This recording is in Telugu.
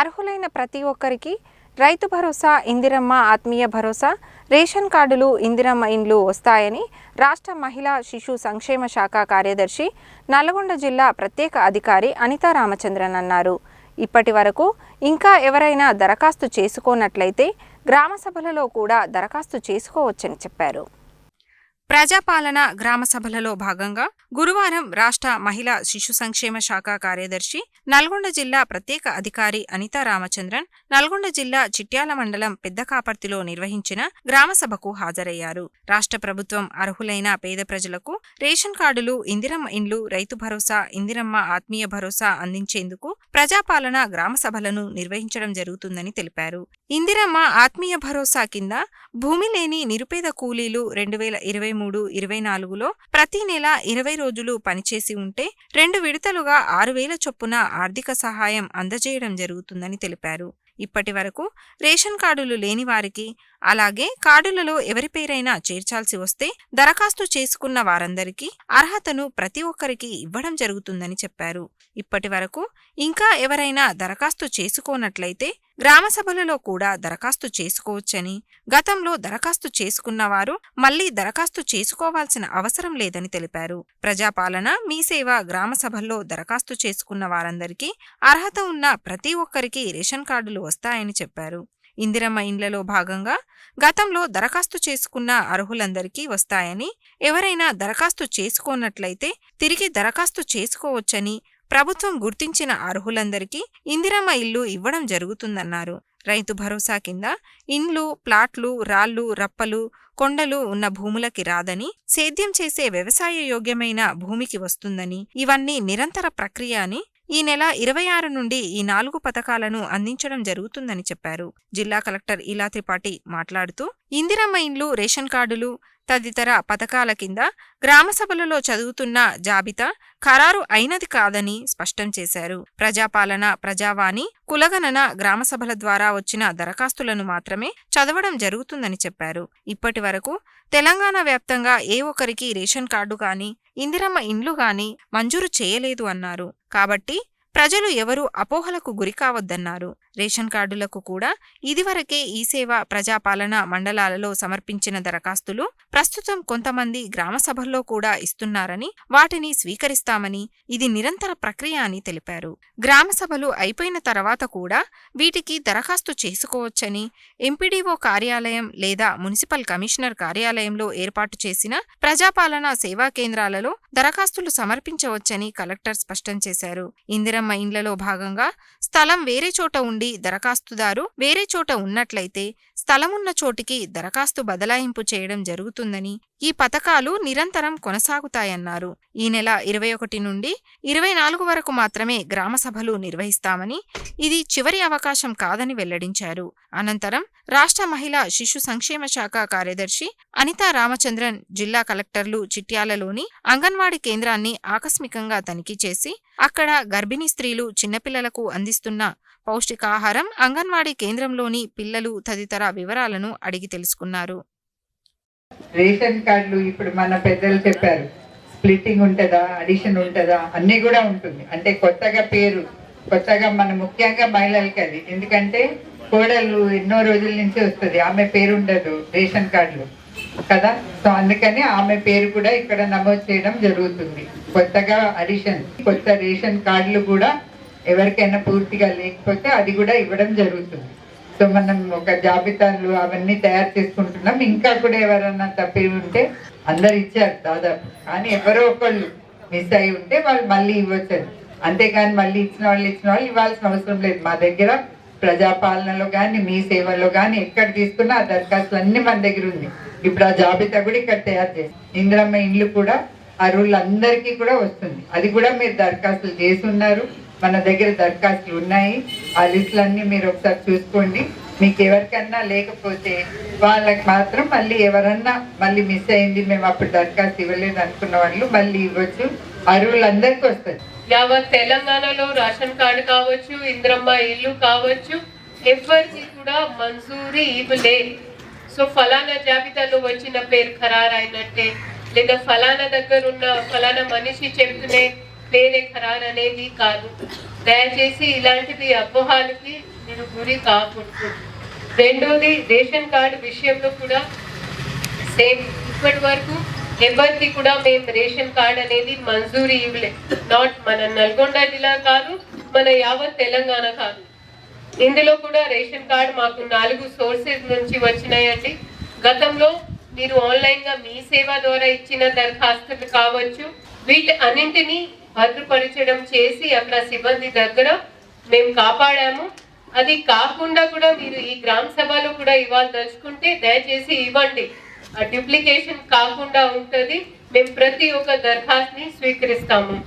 అర్హులైన ప్రతి ఒక్కరికి రైతు భరోసా ఇందిరమ్మ ఆత్మీయ భరోసా రేషన్ కార్డులు ఇందిరమ్మ ఇండ్లు వస్తాయని రాష్ట్ర మహిళా శిశు సంక్షేమ శాఖ కార్యదర్శి నల్గొండ జిల్లా ప్రత్యేక అధికారి అనితా రామచంద్రన్ అన్నారు. ఇప్పటి వరకు ఇంకా ఎవరైనా దరఖాస్తు చేసుకోనట్లయితే గ్రామ సభలలో కూడా దరఖాస్తు చేసుకోవచ్చని చెప్పారు. ప్రజాపాలన గ్రామ సభలలో భాగంగా గురువారం రాష్ట్ర మహిళా శిశు సంక్షేమ శాఖ కార్యదర్శి నల్గొండ జిల్లా ప్రత్యేక అధికారి అనితా రామచంద్రన్ నల్గొండ జిల్లా చిట్యాల మండలం పెద్దకాపర్తిలో నిర్వహించిన గ్రామ సభకు హాజరయ్యారు. రాష్ట్ర ప్రభుత్వం అర్హులైన పేద ప్రజలకు రేషన్ కార్డులు ఇందిరమ్మ ఇండ్లు రైతు భరోసా ఇందిరమ్మ ఆత్మీయ భరోసా అందించేందుకు ప్రజాపాలన గ్రామ సభలను నిర్వహించడం జరుగుతుందని తెలిపారు. ఇందిరమ్మ ఆత్మీయ భరోసా కింద భూమి లేని నిరుపేద కూలీలు రెండు వేల ఇరవై మూడు ఇరవై నాలుగులో ప్రతి నెల ఇరవై రోజులు పనిచేసి ఉంటే రెండు విడతలుగా ఆరు వేల చొప్పున ఆర్థిక సహాయం అందజేయడం జరుగుతుందని తెలిపారు. ఇప్పటి వరకు రేషన్ కార్డులు లేని వారికి అలాగే కార్డులలో ఎవరి పేరైనా చేర్చాల్సి వస్తే దరఖాస్తు చేసుకున్న వారందరికీ అర్హతను ప్రతి ఒక్కరికి ఇవ్వడం జరుగుతుందని చెప్పారు. ఇప్పటి వరకు ఇంకా ఎవరైనా దరఖాస్తు చేసుకోనట్లయితే గ్రామ సభలలో కూడా దరఖాస్తు చేసుకోవచ్చని గతంలో దరఖాస్తు చేసుకున్నవారు మళ్ళీ దరఖాస్తు చేసుకోవాల్సిన అవసరం లేదని తెలిపారు. ప్రజాపాలన మీ సేవ గ్రామ సభల్లో దరఖాస్తు చేసుకున్న వారందరికీ అర్హత ఉన్న ప్రతి ఒక్కరికి రేషన్ కార్డులు వస్తాయని చెప్పారు. ఇందిరమ్మ ఇండ్లలో భాగంగా గతంలో దరఖాస్తు చేసుకున్న అర్హులందరికీ వస్తాయని ఎవరైనా దరఖాస్తు చేసుకోనట్లయితే తిరిగి దరఖాస్తు చేసుకోవచ్చని ప్రభుత్వం గుర్తించిన అర్హులందరికీ ఇందిరమ్మ ఇల్లు ఇవ్వడం జరుగుతుందన్నారు. రైతు భరోసా కింద ఇండ్లు ప్లాట్లు రాళ్ళు రప్పలు కొండలు ఉన్న భూములకి రాదని సేద్యం చేసే వ్యవసాయ యోగ్యమైన భూమికి వస్తుందని ఇవన్నీ నిరంతర ప్రక్రియ అని ఈ నెల ఇరవై ఆరు నుండి ఈ నాలుగు పథకాలను అందించడం జరుగుతుందని చెప్పారు. జిల్లా కలెక్టర్ ఇలా త్రిపాఠి మాట్లాడుతూ ఇందిరమ్మ ఇండ్లు రేషన్ కార్డులు తదితర పథకాల కింద గ్రామ సభలలో చదువుతున్న జాబితా ఖరారు అయినది కాదని స్పష్టం చేశారు. ప్రజాపాలన ప్రజావాణి కులగణన గ్రామ సభల ద్వారా వచ్చిన దరఖాస్తులను మాత్రమే చదవడం జరుగుతుందని చెప్పారు. ఇప్పటి వరకు తెలంగాణ వ్యాప్తంగా ఏ ఒక్కరికి రేషన్ కార్డు గాని ఇందిరమ్మ ఇండ్లు గాని మంజూరు చేయలేదు అన్నారు. కాబట్టి ప్రజలు ఎవరూ అపోహలకు గురికావద్దన్నారు రేషన్ కార్డులకు కూడా ఇదివరకే ఈ సేవ ప్రజాపాలన మండలాలలో సమర్పించిన దరఖాస్తులు ప్రస్తుతం కొంతమంది గ్రామ సభల్లో కూడా ఇస్తున్నారని వాటిని స్వీకరిస్తామని ఇది నిరంతర ప్రక్రియ అని తెలిపారు. గ్రామ సభలు అయిపోయిన తర్వాత కూడా వీటికి దరఖాస్తు చేసుకోవచ్చని ఎంపీడీఓ కార్యాలయం లేదా మున్సిపల్ కమిషనర్ కార్యాలయంలో ఏర్పాటు చేసిన ప్రజాపాలన సేవా కేంద్రాలలో దరఖాస్తులు సమర్పించవచ్చని కలెక్టర్ స్పష్టం చేశారు. ఇందిరమ్మ ఇండ్లలో భాగంగా స్థలం వేరే చోట ఉండి దరఖాస్తుదారు వేరే చోట ఉన్నట్లయితే స్థలమున్న చోటికి దరఖాస్తు బదలాయింపు చేయడం జరుగుతుందని ఈ పథకాలు నిరంతరం కొనసాగుతాయన్నారు. ఈ నెల ఇరవై ఒకటి నుండి ఇరవై నాలుగు వరకు మాత్రమే గ్రామ సభలు నిర్వహిస్తామని ఇది చివరి అవకాశం కాదని వెల్లడించారు. అనంతరం రాష్ట్ర మహిళా శిశు సంక్షేమ శాఖ కార్యదర్శి అనితా రామచంద్రన్ జిల్లా కలెక్టర్లు చిట్యాలలోని అంగన్వాడీ కేంద్రాన్ని ఆకస్మికంగా తనిఖీ చేసి అక్కడ గర్భిణీ స్త్రీలు చిన్నపిల్లలకు అందిస్తున్న పౌష్టికాహారం అంగన్వాడీ కేంద్రంలోని పిల్లలు తదితర వివరాలను అడిగి తెలుసుకున్నారు. రేషన్ కార్డులు ఇప్పుడు మన పెద్దలు చెప్పారు. స్ప్లిట్టింగ్ ఉంటుందా అడిషన్ ఉంటుందా అన్నీ కూడా ఉంటుంది. అంటే కొత్తగా పేరు కొత్తగా మన ముఖ్యంగా మహిళలకి అది. ఎందుకంటే కోడలు ఎన్నో రోజుల నుంచి వస్తుంది. ఆమె పేరు ఉండదు రేషన్ కార్డులు. కదా? సో అందుకని ఆమె పేరు కూడా ఇక్కడ నమోదు చేయడం జరుగుతుంది. కొత్తగా అడిషన్ కొత్త రేషన్ కార్డులు కూడా ఎవరికైనా పూర్తిగా లేకపోతే అది కూడా ఇవ్వడం జరుగుతుంది. సో మనం ఒక జాబితాలు అవన్నీ తయారు చేసుకుంటున్నాం. ఇంకా కూడా ఎవరన్నా తప్పి ఉంటే అందరు ఇచ్చారు దాదాపు. కానీ ఎవరో ఒకళ్ళు మిస్ అయి ఉంటే వాళ్ళు మళ్ళీ ఇవ్వచ్చు అంతేకాని మళ్ళీ ఇచ్చిన వాళ్ళు ఇచ్చిన వాళ్ళు ఇవ్వాల్సిన అవసరం లేదు. మా దగ్గర ప్రజాపాలనలో కానీ మీ సేవలో కానీ ఎక్కడ తీసుకున్నా ఆ దరఖాస్తులు అన్నీ మన దగ్గర ఉంది ఇప్పుడు ఆ జాబితా కూడా ఇక్కడ తయారు చేసి ఇందిరమ్మ ఇండ్లు కూడా అర్హులందరికీ కూడా వస్తుంది. అది కూడా మీరు దరఖాస్తులు చేసి ఉన్నారు. మన దగ్గర దరఖాస్తులు ఉన్నాయి. ఆ లిస్టులన్నీ మీరు ఒకసారి చూసుకోండి. మీకు ఎవరికన్నా లేకపోతే వాళ్ళకి మాత్రం మళ్ళీ ఎవరన్నా మళ్ళీ మిస్ అయింది మేము అప్పుడు దరఖాస్తు ఇవ్వలేదు అనుకున్న వాళ్ళు మళ్ళీ ఇవ్వచ్చు. అర్హులందరికీ వస్తుంది. యావత్ తెలంగాణలో రేషన్ కార్డు కావచ్చు ఇంద్రమ్మ ఇల్లు కావచ్చు ఎవరికి కూడా మంజూరీ ఇవ్వలే. సో ఫలానా జాబితాలో వచ్చిన పేరు ఖరారైనట్టే లేదా ఫలానా దగ్గర ఉన్న ఫలానా మనిషి చెప్తునే పేరే ఖరారు అనేది కాదు. దయచేసి ఇలాంటివి అపోహాలకి మీరు గురి కాకూడదు. రెండోది రేషన్ కార్డు విషయంలో కూడా సేమ్. ఇప్పటి వరకు ఎవరికి కూడా మేము రేషన్ కార్డ్ అనేది మంజూరు ఇవ్వలే. నాట్ మన నల్గొండ జిల్లా కాదు మన యావత్ తెలంగాణ కాదు. ఇందులో కూడా రేషన్ కార్డు మాకు నాలుగు సోర్సెస్ నుంచి వచ్చినాయండి. గతంలో మీరు ఆన్లైన్గా మీ సేవ ద్వారా ఇచ్చిన దరఖాస్తులు కావచ్చు వీటి అన్నింటినీ భద్రపరచడం చేసి అక్కడ సిబ్బంది దగ్గర మేము కాపాడాము. అది కాకుండా కూడా మీరు ఈ గ్రామ సభలో కూడా ఇవాళ దలుచుకుంటే దయచేసి ఇవ్వండి. ఆ డూప్లికేషన్ కాకుండా ఉంటుంది. మేము ప్రతి ఒక్క దరఖాస్తుని స్వీకరిస్తాము.